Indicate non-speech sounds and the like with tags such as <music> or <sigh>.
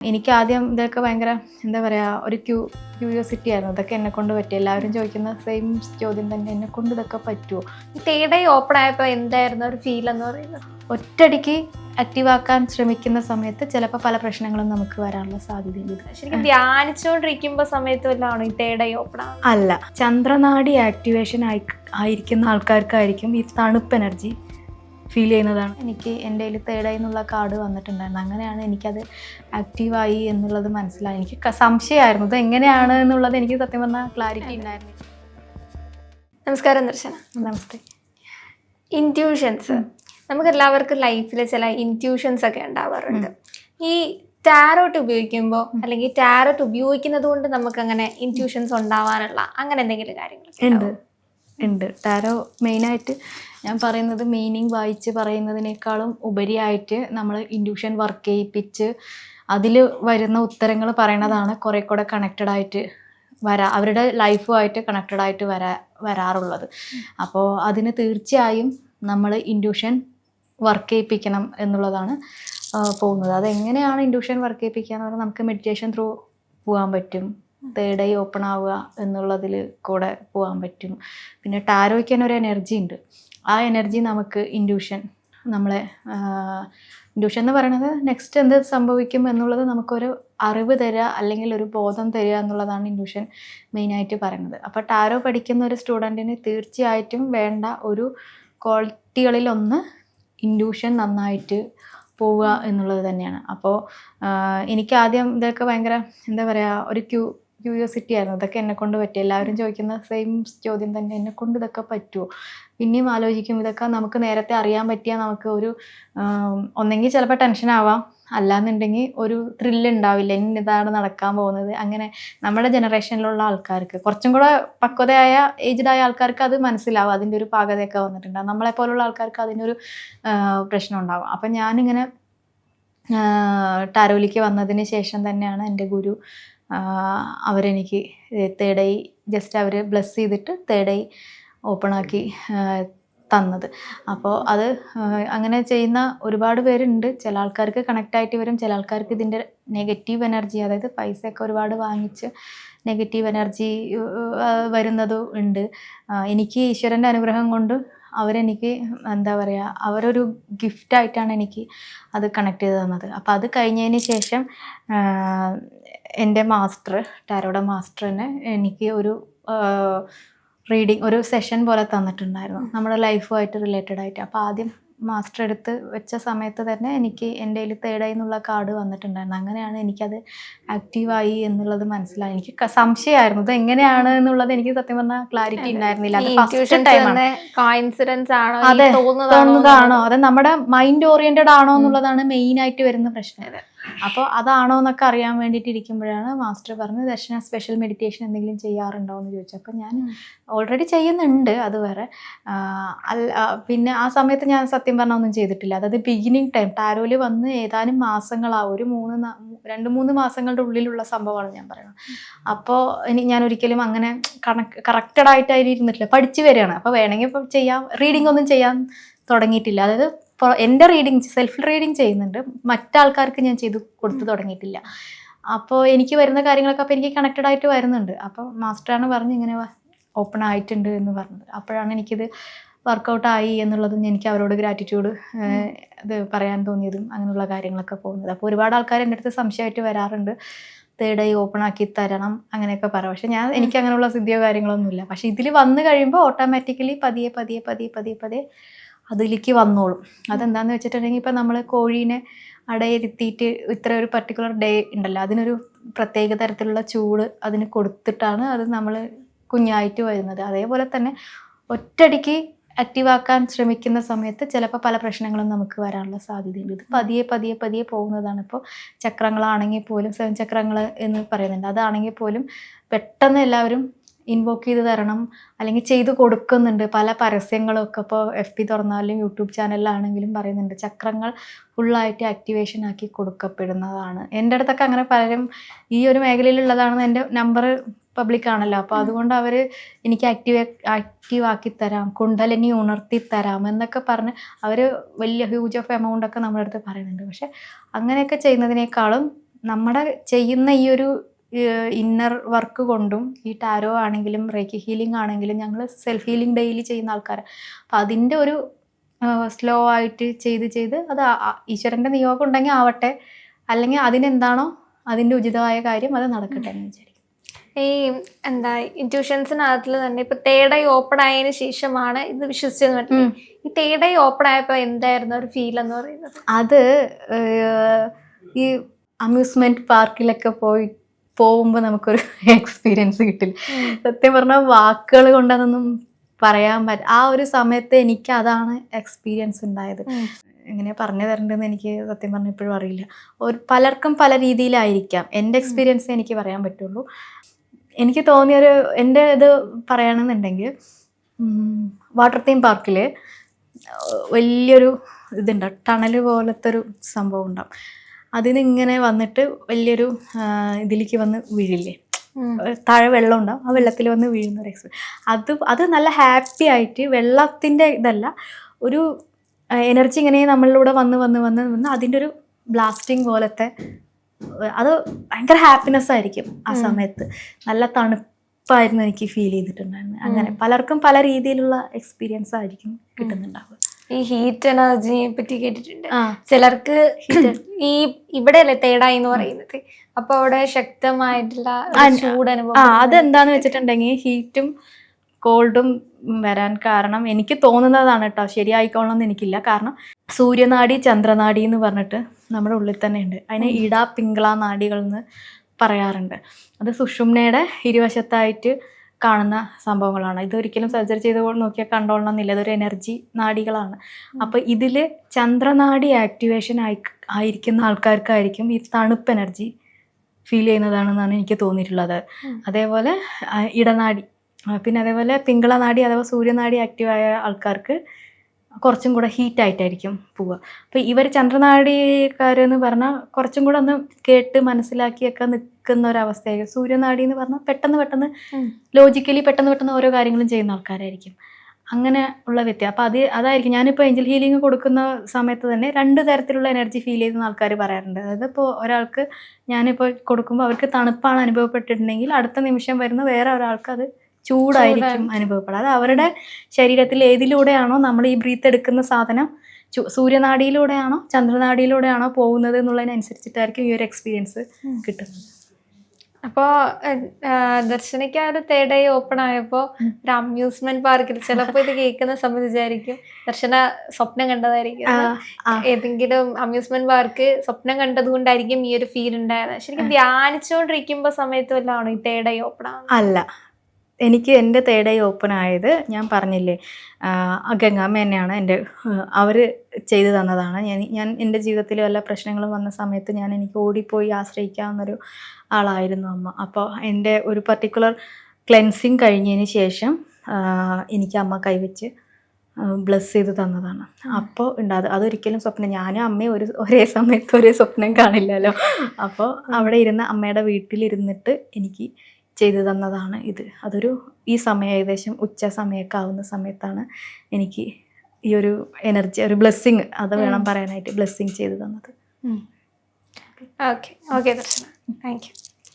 എനിക്ക് ആദ്യം ഇതൊക്കെ ഭയങ്കര എന്താ പറയുക ഒരു ക്യൂ ക്യൂരിയോസിറ്റി ആയിരുന്നു. ഇതൊക്കെ എന്നെ കൊണ്ട് പറ്റി. എല്ലാവരും ചോദിക്കുന്ന സെയിം ചോദ്യം തന്നെ. എന്നെ കൊണ്ട് ഇതൊക്കെ പറ്റുമോ തേർഡ് ഐ ഓപ്പൺ ആയപ്പോൾ എന്തായിരുന്നു ഒരു ഫീൽ എന്ന് പറയുന്നത്? ഒറ്റടിക്ക് ആക്റ്റീവ് ആക്കാൻ ശ്രമിക്കുന്ന സമയത്ത് ചിലപ്പോൾ പല പ്രശ്നങ്ങളും നമുക്ക് വരാനുള്ള സാധ്യതയുണ്ട്. ശരിക്കും ധ്യാനിച്ചുകൊണ്ടിരിക്കുമ്പോൾ സമയത്ത് വല്ലതാണോ ഈ തേർഡ് ഐ ഓപ്പൺ അല്ല. ചന്ദ്രനാടി ആക്ടിവേഷൻ ആയി ആയിരിക്കുന്ന ആൾക്കാർക്കായിരിക്കും ഈ തണുപ്പ് എനർജി ഫീൽ ചെയ്യുന്നതാണ്. എനിക്ക് എന്റെ കയ്യിൽ ഐ എന്നുള്ള കാർഡ് വന്നിട്ടുണ്ടായിരുന്നു. അങ്ങനെയാണ് എനിക്കത് ആക്റ്റീവായി എന്നുള്ളത് മനസ്സിലായി എനിക്ക് സംശയമായിരുന്നു. ഇത് എങ്ങനെയാണ് എന്നുള്ളത് എനിക്ക് സത്യം പറഞ്ഞാൽ ക്ലാരിറ്റി ഉണ്ടായിരുന്നു. നമസ്കാരം ദർശന. നമസ്തേ. ഇന്റ്യൂഷൻസ് നമുക്ക് എല്ലാവർക്കും ലൈഫിൽ ചില ഇന്റ്യൂഷൻസ് ഒക്കെ ഉണ്ടാവാറുണ്ട്. ഈ ടാരോട്ട് ഉപയോഗിക്കുമ്പോൾ അല്ലെങ്കിൽ ടാരോട്ട് ഉപയോഗിക്കുന്നത് കൊണ്ട് നമുക്ക് അങ്ങനെ ഇന്റ്യൂഷൻസ് ഉണ്ടാവാനുള്ള അങ്ങനെ എന്തെങ്കിലും കാര്യങ്ങൾ ഉണ്ട്. ഉണ്ട്. ടാരോ മെയിനായിട്ട് ഞാൻ പറയുന്നത് മീനിങ് വായിച്ച് പറയുന്നതിനേക്കാളും ഉപരിയായിട്ട് നമ്മൾ ഇൻഡ്യൂഷൻ വർക്ക് ചെയ്യിപ്പിച്ച് അതിൽ വരുന്ന ഉത്തരങ്ങൾ പറയണതാണ് കുറേ കൂടെ കണക്റ്റഡ് ആയിട്ട് വരാ അവരുടെ ലൈഫുമായിട്ട് കണക്റ്റഡ് ആയിട്ട് വരാ വരാറുള്ളത്. അപ്പോൾ അതിന് തീർച്ചയായും നമ്മൾ ഇൻഡ്യൂഷൻ വർക്ക് ചെയ്യിപ്പിക്കണം എന്നുള്ളതാണ് പോകുന്നത്. അതെങ്ങനെയാണ് ഇൻഡ്യൂഷൻ വർക്ക് ചെയ്യിപ്പിക്കുക എന്ന് പറഞ്ഞാൽ നമുക്ക് മെഡിറ്റേഷൻ ത്രൂ പോകാൻ പറ്റും. തേർഡ് ഐ ഓപ്പൺ ആവുക എന്നുള്ളതിൽ കൂടെ പോകാൻ പറ്റും. പിന്നെ ടാരോയ്ക്ക് തന്നെ ഒരു എനർജി ഉണ്ട്. ആ എനർജി നമുക്ക് ഇൻഡ്യൂഷൻ നമ്മളെ ഇൻഡ്യൂഷൻ എന്ന് പറയുന്നത് നെക്സ്റ്റ് എന്ത് സംഭവിക്കും എന്നുള്ളത് നമുക്കൊരു അറിവ് തരിക അല്ലെങ്കിൽ ഒരു ബോധം തരിക എന്നുള്ളതാണ് ഇൻഡ്യൂഷൻ മെയിനായിട്ട് പറയുന്നത് അപ്പോൾ ടാരോ പഠിക്കുന്ന ഒരു സ്റ്റുഡന്റിന് തീർച്ചയായിട്ടും വേണ്ട ഒരു ക്വാളിറ്റികളിലൊന്ന് ഇൻഡ്യൂഷൻ നന്നായിട്ട് പോവുക എന്നുള്ളത് തന്നെയാണ്. അപ്പോൾ എനിക്ക് ആദ്യം ഇതൊക്കെ ഭയങ്കര എന്താ പറയുക ഒരു ക്യൂ ക്യൂരിയോസിറ്റി ആയിരുന്നു. ഇതൊക്കെ എന്നെ കൊണ്ട് പറ്റും. എല്ലാവരും ചോദിക്കുന്ന സെയിം ചോദ്യം തന്നെ. എന്നെ കൊണ്ട് ഇതൊക്കെ പറ്റുമോ പിന്നെയും ആലോചിക്കും. ഇതൊക്കെ നമുക്ക് നേരത്തെ അറിയാൻ പറ്റിയാൽ നമുക്ക് ഒരു ഒന്നെങ്കിൽ ചിലപ്പോൾ ടെൻഷൻ ആവാം. അല്ലാന്നുണ്ടെങ്കിൽ ഒരു ത്രില്ല് ഉണ്ടാവില്ല. ഇനി ഇതാണ് നടക്കാൻ പോകുന്നത്. അങ്ങനെ നമ്മുടെ ജനറേഷനിലുള്ള ആൾക്കാർക്ക് കുറച്ചും കൂടെ പക്വതയായ ഏജ്ഡായ ആൾക്കാർക്ക് അത് മനസ്സിലാവും. അതിന്റെ ഒരു പാകതയൊക്കെ വന്നിട്ടുണ്ടാവും. നമ്മളെ പോലുള്ള ആൾക്കാർക്ക് അതിന്റെ ഒരു പ്രശ്നം ഉണ്ടാവും. അപ്പം ഞാനിങ്ങനെ ടാരോലിക്ക് വന്നതിന് ശേഷം തന്നെയാണ് എന്റെ ഗുരു ആ, തേർഡ് ഐ ജസ്റ്റ് അവർ ബ്ലെസ് ചെയ്തിട്ട് തേടൈ ഓപ്പണാക്കി തന്നത്. അപ്പോൾ അത് അങ്ങനെ ചെയ്യുന്ന ഒരുപാട് പേരുണ്ട്. ചില ആൾക്കാർക്ക് കണക്റ്റ് ആയിട്ട് വരും. ചില ആൾക്കാർക്ക് ഇതിന്റെ നെഗറ്റീവ് എനർജി അതായത് പൈസയൊക്കെ ഒരുപാട് വാങ്ങിച്ച് നെഗറ്റീവ് എനർജി വരുന്നതും ഉണ്ട്. എനിക്ക് ഈശ്വരന്റെ അനുഗ്രഹം കൊണ്ട് അവരെനിക്ക് എന്താ പറയുക അവരൊരു ഗിഫ്റ്റായിട്ടാണ് എനിക്ക് അത് കണക്ട് ചെയ്ത് തന്നത്. അപ്പോൾ അത് കഴിഞ്ഞതിന് ശേഷം എന്റെ മാസ്റ്റർ ടാരോയുടെ മാസ്റ്ററിന് എനിക്ക് ഒരു റീഡിങ് ഒരു സെഷൻ പോലെ തന്നിട്ടുണ്ടായിരുന്നു. നമ്മുടെ ലൈഫുമായിട്ട് റിലേറ്റഡ് ആയിട്ട്. അപ്പോൾ ആദ്യം മാസ്റ്റർ എടുത്ത് വെച്ച സമയത്ത് തന്നെ എനിക്ക് എന്റെ കയ്യിൽ തേടായി എന്നുള്ള കാർഡ് വന്നിട്ടുണ്ടായിരുന്നു. അങ്ങനെയാണ് എനിക്കത് ആക്റ്റീവായി എന്നുള്ളത് മനസ്സിലായി എനിക്ക് സംശയമായിരുന്നു. ഇത് എങ്ങനെയാണ് എന്നുള്ളത് എനിക്ക് സത്യം പറഞ്ഞാൽ ക്ലാരിറ്റി ഉണ്ടായിരുന്നില്ല. അത് തോന്നുന്നതാണോ അത് നമ്മുടെ മൈൻഡ് ഓറിയന്റഡ് ആണോ എന്നുള്ളതാണ് മെയിൻ ആയിട്ട് വരുന്ന പ്രശ്നം. അപ്പോൾ അതാണോ എന്നൊക്കെ അറിയാൻ വേണ്ടിയിട്ട് ഇരിക്കുമ്പോഴാണ് മാസ്റ്റർ പറഞ്ഞത് ദർശന സ്പെഷ്യൽ മെഡിറ്റേഷൻ എന്തെങ്കിലും ചെയ്യാറുണ്ടോ എന്ന് ചോദിച്ചു അപ്പോൾ ഞാൻ ഓൾറെഡി ചെയ്യുന്നുണ്ട് അത് വേറെ. അല്ല പിന്നെ ആ സമയത്ത് ഞാൻ സത്യം പറഞ്ഞാൽ ഒന്നും ചെയ്തിട്ടില്ല. അതായത് ബിഗിനിങ് ടൈം ടാരോയിൽ വന്ന് ഏതാനും മാസങ്ങളാ ഒരു മൂന്ന് രണ്ട് മൂന്ന് മാസങ്ങളുടെ ഉള്ളിലുള്ള സംഭവമാണ് ഞാൻ പറയുന്നത്. അപ്പോൾ ഇനി ഞാൻ ഒരിക്കലും അങ്ങനെ കണക്ക് കറക്റ്റഡ് ആയിട്ട് അതിൽ ഇരുന്നിട്ടില്ല പഠിച്ചു വരികയാണ്. അപ്പോൾ വേണമെങ്കിൽ ഇപ്പം ചെയ്യാം റീഡിംഗ് ഒന്നും ചെയ്യാൻ തുടങ്ങിയിട്ടില്ല. അതായത് ഇപ്പോൾ എന്റെ റീഡിങ് സെൽഫ് റീഡിങ് ചെയ്യുന്നുണ്ട്. മറ്റാൾക്കാർക്ക് ഞാൻ ചെയ്ത് കൊടുത്തു തുടങ്ങിയിട്ടില്ല. അപ്പോൾ എനിക്ക് വരുന്ന കാര്യങ്ങളൊക്കെ അപ്പോൾ എനിക്ക് കണക്റ്റഡ് ആയിട്ട് വരുന്നുണ്ട്. അപ്പോൾ മാസ്റ്ററാണ് പറഞ്ഞ് ഇങ്ങനെ ഓപ്പൺ ആയിട്ടുണ്ട് എന്ന് പറഞ്ഞത്. അപ്പോഴാണ് എനിക്കിത് വർക്കൗട്ടായി എന്നുള്ളതും എനിക്ക് അവരോട് ഗ്രാറ്റിറ്റ്യൂഡ് ഇത് പറയാൻ തോന്നിയതും അങ്ങനെയുള്ള കാര്യങ്ങളൊക്കെ പോകുന്നത്. അപ്പോൾ ഒരുപാട് ആൾക്കാർ എന്റെ അടുത്ത് സംശയമായിട്ട് വരാറുണ്ട്. തേർഡ് ഐ ഓപ്പൺ ആക്കി തരണം അങ്ങനെയൊക്കെ പറയാം. പക്ഷെ ഞാൻ എനിക്ക് അങ്ങനെയുള്ള സിദ്ധിയോ കാര്യങ്ങളൊന്നുമില്ല. പക്ഷെ ഇതിൽ വന്നു കഴിയുമ്പോൾ ഓട്ടോമാറ്റിക്കലി പതിയെ പതിയെ പതിയെ പതിയെ പതിയെ അതിലേക്ക് വന്നോളും. അതെന്താന്ന് വെച്ചിട്ടുണ്ടെങ്കിൽ ഇപ്പം നമ്മൾ കോഴീനെ അടയിരുത്തിയിട്ട് ഇത്ര ഒരു പർട്ടിക്കുലർ ഡേ ഉണ്ടല്ലോ അതിനൊരു പ്രത്യേക തരത്തിലുള്ള ചൂട് അതിന് കൊടുത്തിട്ടാണ് അത് നമ്മൾ കുഞ്ഞായിട്ട് വരുന്നത്. അതേപോലെ തന്നെ ഒറ്റടിക്ക് ആക്റ്റീവാക്കാൻ ശ്രമിക്കുന്ന സമയത്ത് ചിലപ്പോൾ പല പ്രശ്നങ്ങളും നമുക്ക് വരാനുള്ള സാധ്യതയുണ്ട്. ഇത് പതിയെ പതിയെ പതിയെ പോകുന്നതാണ്. ഇപ്പോൾ ചക്രങ്ങളാണെങ്കിൽ പോലും സ്വയം ചക്രങ്ങൾ എന്ന് പറയുന്നുണ്ട്. അതാണെങ്കിൽ പോലും പെട്ടെന്ന് എല്ലാവരും ഇൻവോക്ക് ചെയ്ത് തരണം അല്ലെങ്കിൽ ചെയ്ത് കൊടുക്കുന്നുണ്ട്. പല പരസ്യങ്ങളൊക്കെ ഇപ്പോൾ എഫ് പി തുറന്നാലും യൂട്യൂബ് ചാനലിലാണെങ്കിലും പറയുന്നുണ്ട്. ചക്രങ്ങൾ ഫുള്ളായിട്ട് ആക്ടിവേഷൻ ആക്കി കൊടുക്കപ്പെടുന്നതാണ്. എന്റെ അടുത്തൊക്കെ അങ്ങനെ പലരും ഈ ഒരു മേഖലയിലുള്ളതാണെന്ന് എന്റെ നമ്പർ പബ്ലിക് ആണല്ലോ. അപ്പോൾ അതുകൊണ്ട് അവർ എനിക്ക് ആക്റ്റീവ് ആക്റ്റീവ് ആക്കി തരാം കുണ്ടലിനി ഉണർത്തി തരാം എന്നൊക്കെ പറഞ്ഞ് അവർ വലിയ ഹ്യൂജ് ഓഫ് എമൗണ്ട് ഒക്കെ നമ്മുടെ അടുത്ത് പറയുന്നുണ്ട്. പക്ഷെ അങ്ങനെയൊക്കെ ചെയ്യുന്നതിനേക്കാളും നമ്മുടെ ചെയ്യുന്ന ഈ ഒരു ഇന്നർ വർക്ക് കൊണ്ടും ഈ ടാരോ ആണെങ്കിലും റേക്കി ഹീലിംഗ് ആണെങ്കിലും ഞങ്ങൾ സെൽഫ് ഹീലിംഗ് ഡെയിലി ചെയ്യുന്ന ആൾക്കാരാണ് അപ്പം അതിന്റെ ഒരു സ്ലോ ആയിട്ട് ചെയ്ത് ചെയ്ത് അത് ഈശ്വരന്റെ നിയോഗം ഉണ്ടെങ്കിൽ ആവട്ടെ. അല്ലെങ്കിൽ അതിനെന്താണോ അതിന്റെ ഉചിതമായ കാര്യം അത് നടക്കട്ടെ എന്ന് വിചാരിക്കും ഈ എന്താ ഇന്റ്യൂഷൻസിനകത്തിൽ തന്നെ ഇപ്പൊ തേർഡ് ഐ ഓപ്പൺ ആയതിനു ശേഷമാണ് ഇത് വിശ്വസിച്ചെന്ന് പറഞ്ഞു ഈ തേർഡ് ഐ ഓപ്പൺ ആയപ്പോൾ എന്തായിരുന്നു ഒരു ഫീൽ എന്ന് പറയുന്നത്? അത് ഈ അമ്യൂസ്മെന്റ് പാർക്കിലൊക്കെ പോയി പോകുമ്പോൾ നമുക്കൊരു <laughs> എക്സ്പീരിയൻസ് കിട്ടില്ല. സത്യം പറഞ്ഞാൽ വാക്കുകൾ കൊണ്ടതൊന്നും പറയാൻ പറ്റ ആ ഒരു സമയത്ത് എനിക്ക് അതാണ് എക്സ്പീരിയൻസ് ഉണ്ടായത്. എങ്ങനെ പറഞ്ഞു തരേണ്ടതെന്ന് എനിക്ക് സത്യം പറഞ്ഞാൽ ഇപ്പോഴും അറിയില്ല. ഒരു പലർക്കും പല രീതിയിലായിരിക്കാം. എന്റെ എക്സ്പീരിയൻസ് എനിക്ക് പറയാൻ പറ്റുള്ളൂ. എനിക്ക് തോന്നിയൊരു എന്റെ ഇത് പറയണമെന്നുണ്ടെങ്കിൽ വാട്ടർ തീം പാർക്കിൽ വലിയൊരു ഇതുണ്ടാവും. ടണൽ പോലത്തെ ഒരു സംഭവം ഉണ്ടാവും. അതിന് ഇങ്ങനെ വന്നിട്ട് വലിയൊരു ഇതിലേക്ക് വന്ന് വീഴില്ലേ? താഴെ വെള്ളം ഉണ്ടാവും. ആ വെള്ളത്തിൽ വന്ന് വീഴുന്ന ഒരു എക്സ്പീരിയൻസ് അത് അത് നല്ല ഹാപ്പി ആയിട്ട് വെള്ളത്തിന്റെ ഇതല്ല ഒരു എനർജി ഇങ്ങനെ നമ്മളിലൂടെ വന്ന് വന്ന് വന്ന് വന്ന് അതിന്റെ ഒരു ബ്ലാസ്റ്റിംഗ് പോലത്തെ അത് ഭയങ്കര ഹാപ്പിനെസ് ആയിരിക്കും ആ സമയത്ത്. നല്ല തണുപ്പായിരുന്നു എനിക്ക് ഫീൽ ചെയ്തിട്ടുണ്ടായിരുന്നത്. അങ്ങനെ പലർക്കും പല രീതിയിലുള്ള എക്സ്പീരിയൻസ് ആയിരിക്കും കിട്ടുന്നുണ്ടാവുക. ഈ ഹീറ്റ് എനർജിയെ പറ്റി കേട്ടിട്ടുണ്ട്. ചിലർക്ക് ഈ ഇവിടെ അല്ലേ തേടായി എന്ന് പറയുന്നത്? അപ്പൊ അവിടെ ശക്തമായിട്ടുള്ള ചൂട് അനുഭവം അതെന്താന്ന് വെച്ചിട്ടുണ്ടെങ്കിൽ ഹീറ്റും കോൾഡും വരാൻ കാരണം എനിക്ക് തോന്നുന്നതാണ് കേട്ടോ ശരിയായിക്കോളണം എന്ന് എനിക്കില്ല. കാരണം സൂര്യനാടി ചന്ദ്രനാടി എന്ന് പറഞ്ഞിട്ട് നമ്മുടെ ഉള്ളിൽ തന്നെ ഉണ്ട്. അതിനെ ഇടാ പിങ്കള നാടികൾ എന്ന് പറയാറുണ്ട്. അത് സുഷുമ്നയുടെ ഇരുവശത്തായിട്ട് കാണുന്ന സംഭവങ്ങളാണ്. ഇതൊരിക്കലും സർജറി ചെയ്ത് നോക്കിയാൽ കണ്ടോളണം എന്നില്ല ഇതൊരു എനർജി നാടികളാണ്. അപ്പോൾ ഇതിൽ ചന്ദ്രനാടി ആക്ടിവേഷൻ ആയി ആയിരിക്കുന്ന ആൾക്കാർക്കായിരിക്കും ഈ തണുപ്പ് എനർജി ഫീൽ ചെയ്യുന്നതാണെന്നാണ് എനിക്ക് തോന്നിയിട്ടുള്ളത്. അതേപോലെ ഇടനാടി. പിന്നെ അതേപോലെ പിങ്കളനാടി അഥവാ സൂര്യനാടി ആക്റ്റീവായ ആൾക്കാർക്ക് കുറച്ചും കൂടെ ഹീറ്റായിട്ടായിരിക്കും പോവുക. അപ്പോൾ ഇവർ ചന്ദ്രനാടിക്കാരെന്ന് പറഞ്ഞാൽ കുറച്ചും കൂടെ ഒന്ന് കേട്ട് മനസ്സിലാക്കിയൊക്കെ നിൽക്കുന്ന ഒരവസ്ഥയായിരിക്കും. സൂര്യനാടി എന്ന് പറഞ്ഞാൽ പെട്ടെന്ന് പെട്ടെന്ന് ലോജിക്കലി പെട്ടെന്ന് പെട്ടെന്ന് ഓരോ കാര്യങ്ങളും ചെയ്യുന്ന ആൾക്കാരായിരിക്കും. അങ്ങനെ ഉള്ള വ്യക്തി. അപ്പോൾ അത് അതായിരിക്കും. ഞാനിപ്പോൾ ഏഞ്ചൽ ഹീലിംഗ് കൊടുക്കുന്ന സമയത്ത് തന്നെ രണ്ട് തരത്തിലുള്ള എനർജി ഫീൽ ചെയ്യുന്ന ആൾക്കാർ പറയാറുണ്ട്. അതായത് ഇപ്പോൾ ഒരാൾക്ക് ഞാനിപ്പോൾ കൊടുക്കുമ്പോൾ അവർക്ക് തണുപ്പാണ് അനുഭവപ്പെട്ടിട്ടുണ്ടെങ്കിൽ അടുത്ത നിമിഷം വരുന്ന വേറെ ഒരാൾക്ക് അത് ചൂടായിരിക്കും. അനുഭവപ്പെടുക. അത് അവരുടെ ശരീരത്തിൽ ഏതിലൂടെയാണോ നമ്മൾ ഈ ബ്രീത്ത് എടുക്കുന്ന സാധനം സൂര്യനാടിയിലൂടെയാണോ ചന്ദ്രനാടിയിലൂടെയാണോ പോകുന്നത് എന്നുള്ളതിനനുസരിച്ചിട്ടായിരിക്കും ഈ ഒരു എക്സ്പീരിയൻസ് കിട്ടുന്നത്. അപ്പോ ദർശനയ്ക്ക് ആ ഒരു തേർഡ് ഐ ഓപ്പൺ ആയപ്പോ ഒരു അമ്യൂസ്മെന്റ് പാർക്കിൽ ചിലപ്പോ ഇത് കേൾക്കുന്ന സമയത്ത് വിചാരിക്കും ദർശന സ്വപ്നം കണ്ടതായിരിക്കും. ഏതെങ്കിലും അമ്യൂസ്മെന്റ് പാർക്ക് സ്വപ്നം കണ്ടത് കൊണ്ടായിരിക്കും ഈ ഒരു ഫീൽ ഉണ്ടായത്. ശരിക്കും ധ്യാനിച്ചുകൊണ്ടിരിക്കുമ്പോ സമയത്ത് വല്ലതാണോ ഈ തേർഡ് ഐ ഓപ്പൺ ആവുന്നത്? അല്ല. എനിക്ക് എന്റെ തേർഡ് ഐ ഓപ്പൺ ആയത് ഞാൻ പറഞ്ഞില്ലേ ഗംഗാമ്മ തന്നെയാണ് എന്റെ അവർ ചെയ്തു തന്നതാണ്. ഞാൻ ഞാൻ എന്റെ ജീവിതത്തിൽ വല്ല പ്രശ്നങ്ങളും വന്ന സമയത്ത് ഞാൻ എനിക്ക് ഓടിപ്പോയി ആശ്രയിക്കാവുന്നൊരു ആളായിരുന്നു അമ്മ. അപ്പോൾ എന്റെ ഒരു പർട്ടിക്കുലർ ക്ലെൻസിങ് കഴിഞ്ഞതിന് ശേഷം എനിക്ക് അമ്മ കൈവച്ച് ബ്ലസ് ചെയ്ത് തന്നതാണ്. അപ്പോൾ ഉണ്ടായത് അതൊരിക്കലും സ്വപ്നം ഞാനും അമ്മയും ഒരു ഒരേ സമയത്ത് ഒരേ സ്വപ്നം കാണില്ലല്ലോ. അപ്പോൾ അവിടെ ഇരുന്ന് അമ്മയുടെ വീട്ടിലിരുന്നിട്ട് എനിക്ക് ചെയ്തു തന്നതാണ് ഇത്. അതൊരു ഈ സമയം ഏകദേശം ഉച്ച സമയമൊക്കെ ആവുന്ന സമയത്താണ് എനിക്ക് ഈ ഒരു എനർജി ഒരു ബ്ലെസ്സിങ് അത് വേണം പറയാനായിട്ട് ബ്ലെസ്സിങ് ചെയ്തു തന്നത്. Okay okay Darshana thank you